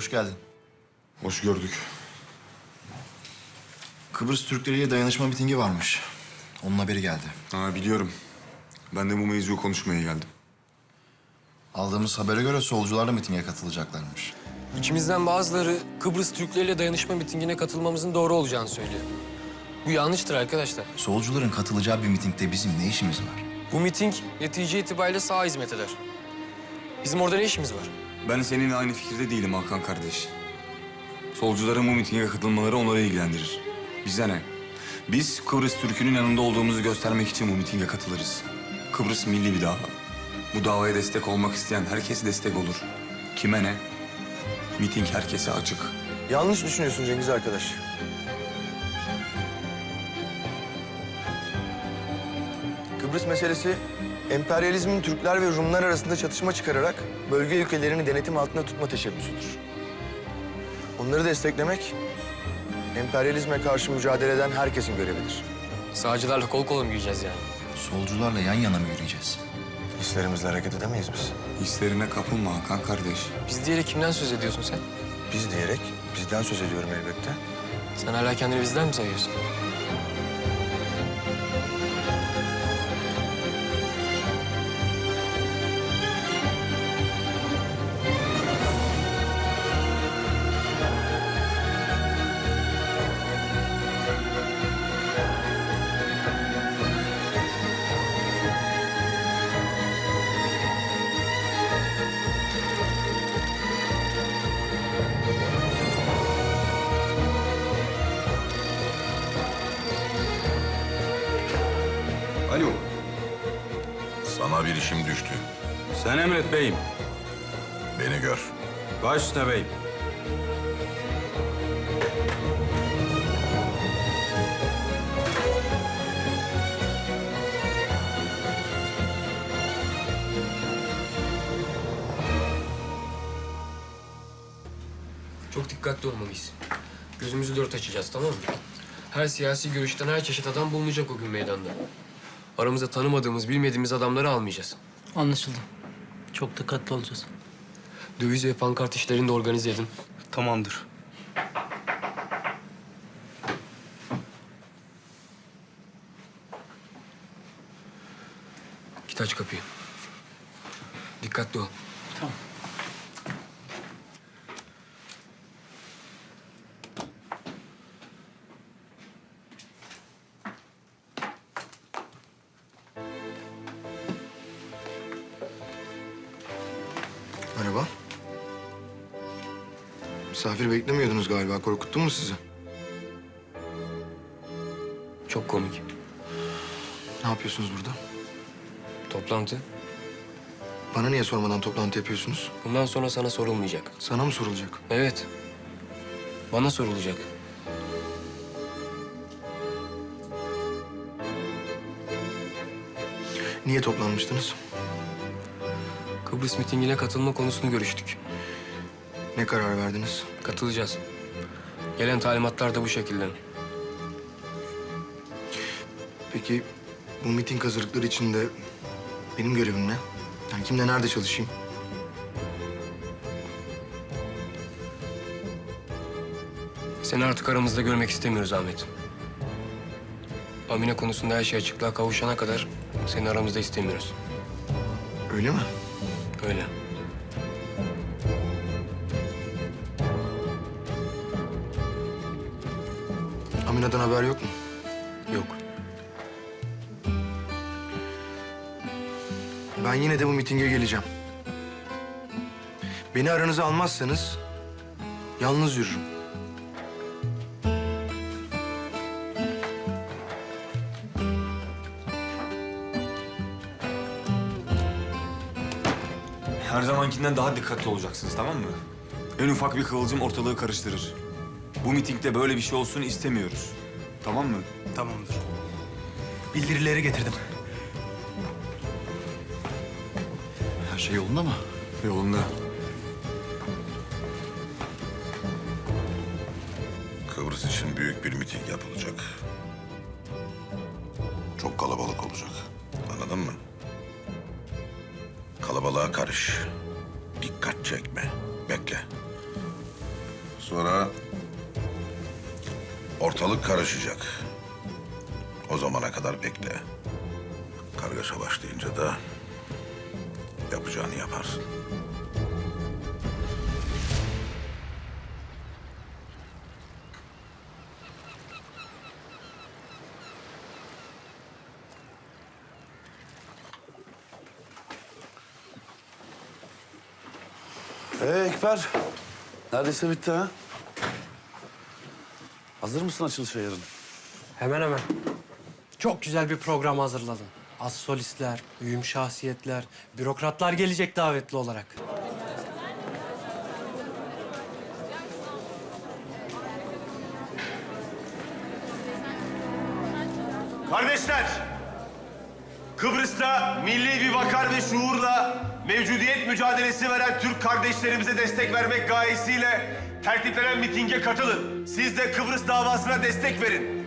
Hoş geldin. Hoş gördük. Kıbrıs Türkleriyle dayanışma mitingi varmış. Onun haberi geldi. Ha biliyorum. Ben de bu mevzuyu konuşmaya geldim. Aldığımız habere göre solcular da mitinge katılacaklarmış. İçimizden bazıları Kıbrıs Türkleriyle dayanışma mitingine katılmamızın doğru olacağını söylüyor. Bu yanlıştır arkadaşlar. Solcuların katılacağı bir mitingde bizim ne işimiz var? Bu miting netice itibariyle sağa hizmet eder. Bizim orada ne işimiz var? Ben seninle aynı fikirde değilim Hakan kardeş. Solcuların bu mitinge katılmaları onları ilgilendirir. Bize ne? Biz Kıbrıs Türk'ünün yanında olduğumuzu göstermek için bu mitinge katılırız. Kıbrıs milli bir dava. Bu davaya destek olmak isteyen herkes destek olur. Kime ne? Miting herkese açık. Yanlış düşünüyorsun Cengiz arkadaş. Kıbrıs meselesi emperyalizmin Türkler ve Rumlar arasında çatışma çıkararak bölge ülkelerini denetim altında tutma teşebbüsüdür. Onları desteklemek emperyalizme karşı mücadele eden herkesin görevidir. Sağcılarla kol kola mı yürüyeceğiz yani? Solcularla yan yana mı yürüyeceğiz? Hislerimizle hareket edemeyiz biz. Hislerine kapılma Hakan kardeş. Biz diyerek kimden söz ediyorsun sen? Biz diyerek bizden söz ediyorum elbette. Sen hala kendini bizden mi sayıyorsun? Sana bir işim düştü. Sen emret beyim. Beni gör. Baş üstüne beyim. Çok dikkatli olmalıyız. Gözümüzü dört açacağız tamam mı? Her siyasi görüşten her çeşit adam bulunacak o gün meydanda. Aramızda tanımadığımız, bilmediğimiz adamları almayacağız. Anlaşıldı. Çok dikkatli olacağız. Döviz ve pankart işlerini de organize edin. Tamamdır. Git aç kapıyı. Dikkatli ol. Tamam. Merhaba. Misafir beklemiyordunuz galiba. Korkuttum mu sizi? Çok komik. Ne yapıyorsunuz burada? Toplantı. Bana niye sormadan toplantı yapıyorsunuz? Bundan sonra sana sorulmayacak. Sana mı sorulacak? Evet. Bana sorulacak. Niye toplanmıştınız? Kıbrıs mitingine katılma konusunu görüştük. Ne karar verdiniz? Katılacağız. Gelen talimatlar da bu şekilde. Peki bu miting hazırlıkları içinde benim görevim ne? Yani kimle nerede çalışayım? Seni artık aramızda görmek istemiyoruz Ahmet. Amine konusunda her şey açıklığa kavuşana kadar seni aramızda istemiyoruz. Öyle mi? Öyle. Amina'dan haber yok mu? Yok. Ben yine de bu mitinge geleceğim. Beni aranıza almazsanız yalnız yürürüm. Her zamankinden daha dikkatli olacaksınız tamam mı? En ufak bir kıvılcım ortalığı karıştırır. Bu mitingde böyle bir şey olsun istemiyoruz. Tamam mı? Tamamdır. Bildirileri getirdim. Her şey yolunda mı? Yolunda. Kıbrıs için büyük bir miting yapılacak. Çok kalabalık olacak. Kalabalığa karış. Dikkat çekme. Bekle. Sonra ortalık karışacak. O zamana kadar bekle. Kargaşa başlayınca da yapacağını yaparsın. Ee Ekber, neredeyse bitti ha? Hazır mısın açılışa yarın? Hemen hemen. Çok güzel bir program hazırladım. Az solistler, mühim şahsiyetler, bürokratlar gelecek davetli olarak. Kardeşler, Kıbrıs'ta milli bir vakar ve şuurla mevcudiyet mücadelesi veren Türk kardeşlerimize destek vermek gayesiyle tertiplenen mitinge katılın. Siz de Kıbrıs davasına destek verin.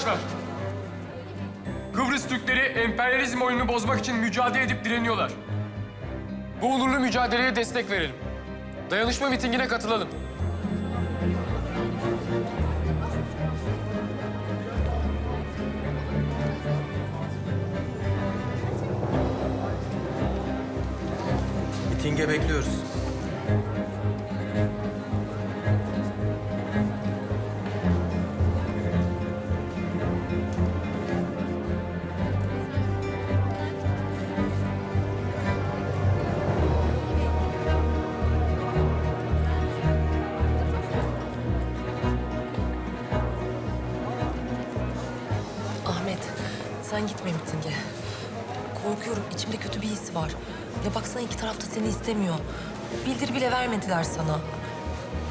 Arkadaşlar, Kıbrıs Türkleri emperyalizm oyununu bozmak için mücadele edip direniyorlar. Bu onurlu mücadeleye destek verelim. Dayanışma mitingine katılalım. Mitinge bekliyoruz. Sen gitme mitinge. Korkuyorum, içimde kötü bir his var. Ya baksana iki taraf da seni istemiyor. Bildiri bile vermediler sana.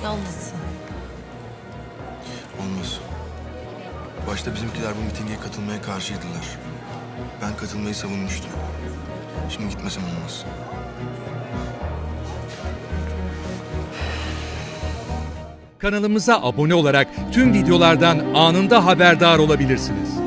Yalnızsın. Olmaz. Başta bizimkiler bu mitinge katılmaya karşıydılar. Ben katılmayı savunmuştum. Şimdi gitmesem olmaz. Kanalımıza abone olarak tüm videolardan anında haberdar olabilirsiniz.